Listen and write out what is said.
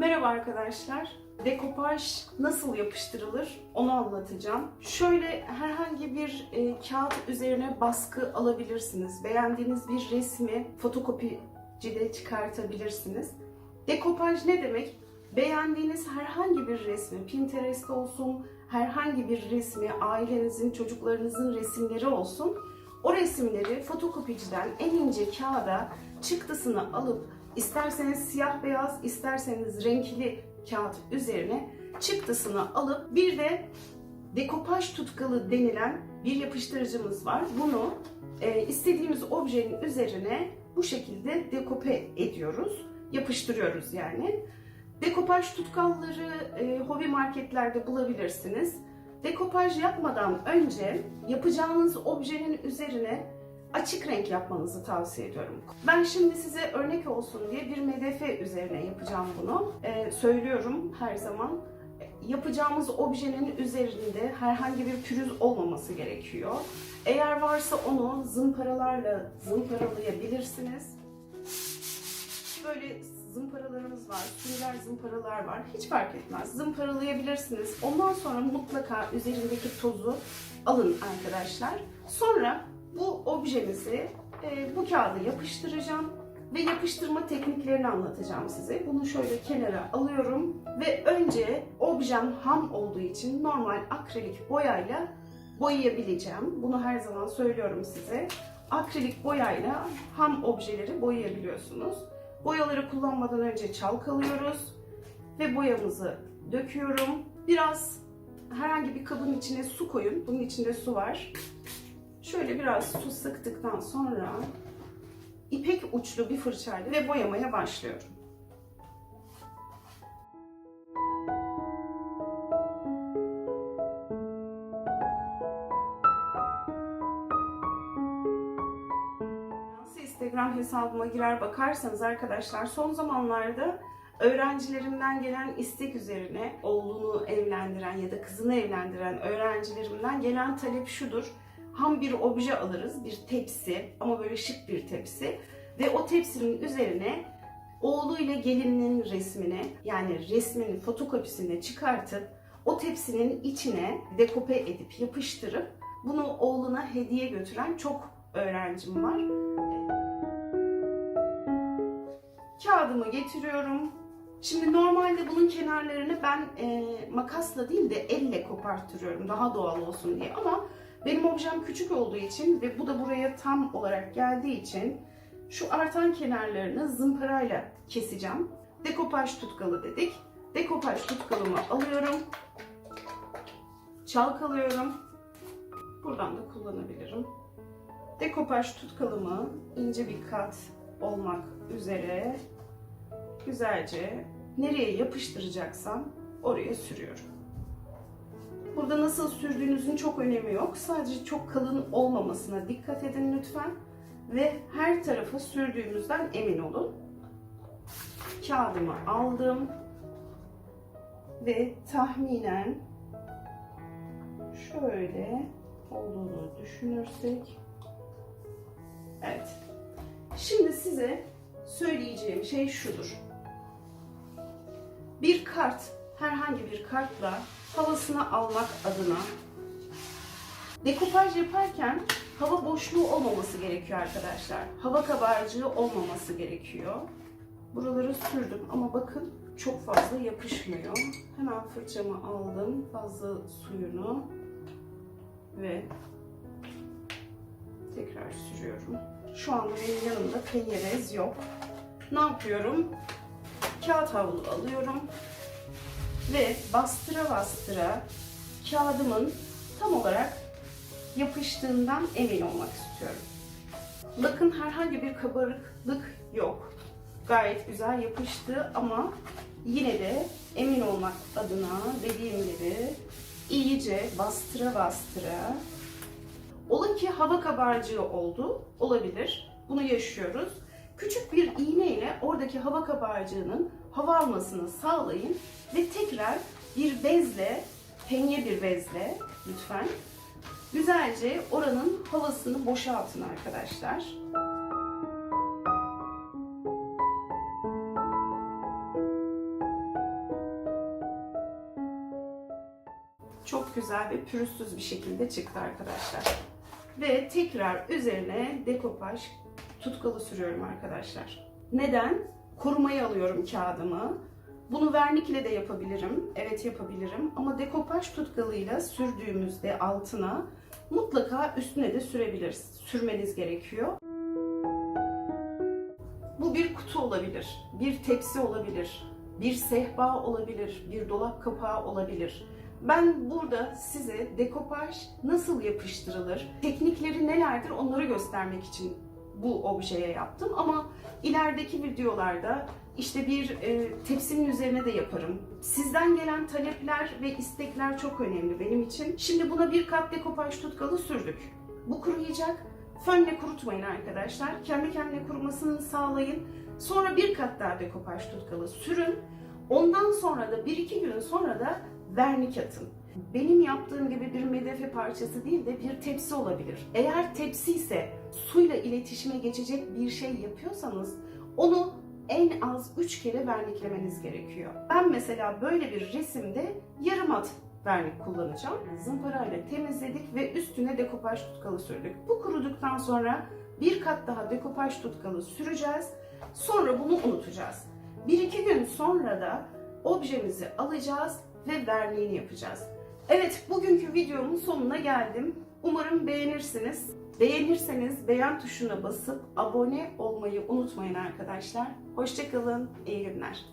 Merhaba arkadaşlar. Dekopaj nasıl yapıştırılır onu anlatacağım. Şöyle herhangi bir e, kağıt üzerine baskı alabilirsiniz. Beğendiğiniz bir resmi fotokopicide çıkartabilirsiniz. Dekopaj ne demek? Beğendiğiniz herhangi bir resmi, Pinterest olsun, herhangi bir resmi, ailenizin, çocuklarınızın resimleri olsun. O resimleri fotokopiciden en ince kağıda çıktısını alıp isterseniz siyah beyaz, isterseniz renkli kağıt üzerine çıktısını alıp bir de dekopaj tutkalı denilen bir yapıştırıcımız var. Bunu e, istediğimiz objenin üzerine bu şekilde dekope ediyoruz. Yapıştırıyoruz yani. Dekopaj tutkalları e, hobi marketlerde bulabilirsiniz. Dekopaj yapmadan önce yapacağınız objenin üzerine açık renk yapmanızı tavsiye ediyorum. Ben şimdi size örnek olsun diye bir MDF üzerine yapacağım bunu. Ee, söylüyorum her zaman. Yapacağımız objenin üzerinde herhangi bir pürüz olmaması gerekiyor. Eğer varsa onu zımparalarla zımparalayabilirsiniz. Böyle zımparalarımız var, sünger zımparalar var. Hiç fark etmez. Zımparalayabilirsiniz. Ondan sonra mutlaka üzerindeki tozu alın arkadaşlar. Sonra bu objemizi e, bu kağıda yapıştıracağım ve yapıştırma tekniklerini anlatacağım size. Bunu şöyle kenara alıyorum ve önce objem ham olduğu için normal akrilik boyayla boyayabileceğim. Bunu her zaman söylüyorum size. Akrilik boyayla ham objeleri boyayabiliyorsunuz. Boyaları kullanmadan önce çalkalıyoruz ve boyamızı döküyorum. Biraz herhangi bir kabın içine su koyun. Bunun içinde su var. Şöyle biraz su sıktıktan sonra ipek uçlu bir fırçayla ve boyamaya başlıyorum. Instagram hesabıma girer bakarsanız arkadaşlar son zamanlarda öğrencilerimden gelen istek üzerine oğlunu evlendiren ya da kızını evlendiren öğrencilerimden gelen talep şudur ham bir obje alırız, bir tepsi ama böyle şık bir tepsi ve o tepsinin üzerine oğlu ile gelinin resmini yani resminin fotokopisini çıkartıp o tepsinin içine dekope edip yapıştırıp bunu oğluna hediye götüren çok öğrencim var. Kağıdımı getiriyorum. Şimdi normalde bunun kenarlarını ben e, makasla değil de elle koparttırıyorum daha doğal olsun diye ama benim objem küçük olduğu için ve bu da buraya tam olarak geldiği için şu artan kenarlarını zımparayla keseceğim. Dekopaj tutkalı dedik. Dekopaj tutkalımı alıyorum. Çalkalıyorum. Buradan da kullanabilirim. Dekopaj tutkalımı ince bir kat olmak üzere güzelce nereye yapıştıracaksam oraya sürüyorum. Burada nasıl sürdüğünüzün çok önemi yok. Sadece çok kalın olmamasına dikkat edin lütfen. Ve her tarafa sürdüğünüzden emin olun. Kağıdımı aldım. Ve tahminen şöyle olduğunu düşünürsek. Evet. Şimdi size söyleyeceğim şey şudur. Bir kart, herhangi bir kartla havasını almak adına dekopaj yaparken hava boşluğu olmaması gerekiyor arkadaşlar. Hava kabarcığı olmaması gerekiyor. Buraları sürdüm ama bakın çok fazla yapışmıyor. Hemen fırçamı aldım fazla suyunu ve tekrar sürüyorum. Şu anda benim yanımda penyerez yok. Ne yapıyorum? Kağıt havlu alıyorum ve bastıra bastıra kağıdımın tam olarak yapıştığından emin olmak istiyorum. Bakın herhangi bir kabarıklık yok. Gayet güzel yapıştı ama yine de emin olmak adına dediğim gibi iyice bastıra bastıra Ola ki hava kabarcığı oldu, olabilir. Bunu yaşıyoruz. Küçük bir iğne ile oradaki hava kabarcığının hava almasını sağlayın ve tekrar bir bezle, penye bir bezle lütfen güzelce oranın havasını boşaltın arkadaşlar. Çok güzel ve pürüzsüz bir şekilde çıktı arkadaşlar. Ve tekrar üzerine dekopaj tutkalı sürüyorum arkadaşlar. Neden? Korumayı alıyorum kağıdımı. Bunu vernikle de yapabilirim. Evet yapabilirim. Ama dekopaj tutkalıyla sürdüğümüzde altına mutlaka üstüne de sürebiliriz. Sürmeniz gerekiyor. Bu bir kutu olabilir, bir tepsi olabilir, bir sehpa olabilir, bir dolap kapağı olabilir. Ben burada size dekopaj nasıl yapıştırılır, teknikleri nelerdir onları göstermek için bu objeye yaptım. Ama ilerideki videolarda işte bir e, tepsinin üzerine de yaparım. Sizden gelen talepler ve istekler çok önemli benim için. Şimdi buna bir kat dekopaj tutkalı sürdük. Bu kuruyacak. Fönle kurutmayın arkadaşlar. Kendi kendine kurumasını sağlayın. Sonra bir kat daha dekopaj tutkalı sürün. Ondan sonra da 1-2 gün sonra da vernik atın. Benim yaptığım gibi bir medefe parçası değil de bir tepsi olabilir. Eğer tepsi ise suyla iletişime geçecek bir şey yapıyorsanız onu en az 3 kere verniklemeniz gerekiyor. Ben mesela böyle bir resimde yarım at vernik kullanacağım. Zımparayla temizledik ve üstüne dekopaj tutkalı sürdük. Bu kuruduktan sonra bir kat daha dekopaj tutkalı süreceğiz. Sonra bunu unutacağız. Bir iki gün sonra da objemizi alacağız ve verniğini yapacağız. Evet, bugünkü videomun sonuna geldim. Umarım beğenirsiniz. Beğenirseniz beğen tuşuna basıp abone olmayı unutmayın arkadaşlar. Hoşçakalın, iyi günler.